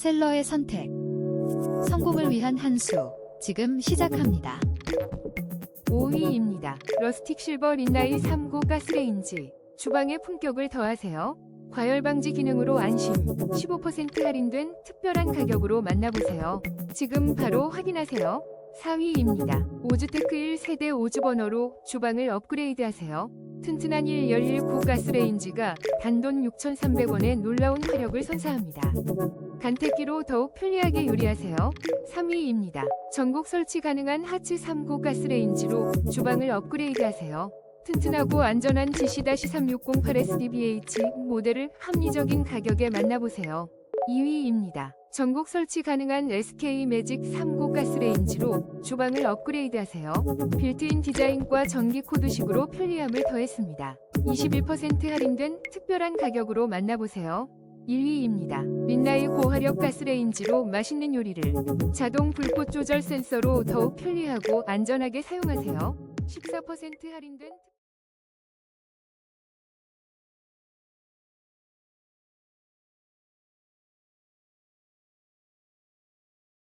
셀러의 선택. 성공을 위한 한 수. 지금 시작합니다. 5위입니다. 러스틱 실버 린나이 3고 가스레인지. 주방의 품격을 더하세요. 과열 방지 기능으로 안심. 15% 할인된 특별한 가격으로 만나보세요. 지금 바로 확인하세요. 4위입니다. 오즈테크 1세대 오즈버너로 주방을 업그레이드 하세요. 튼튼한 111 고가스레인지가 단돈 6,300원의 놀라운 화력을 선사합니다. 간택기로 더욱 편리하게 요리하세요. 3위입니다. 전국 설치 가능한 하츠 3고 가스레인지로 주방을 업그레이드 하세요. 튼튼하고 안전한 GC-3608SDBH 모델을 합리적인 가격에 만나보세요. 2위입니다. 전국 설치 가능한 SK 매직 3고 가스레인지로 주방을 업그레이드하세요. 빌트인 디자인과 전기 코드식으로 편리함을 더했습니다. 21% 할인된 특별한 가격으로 만나보세요. 1위입니다. 린나이 고화력 가스레인지로 맛있는 요리를 자동 불꽃 조절 센서로 더욱 편리하고 안전하게 사용하세요. 14% 할인된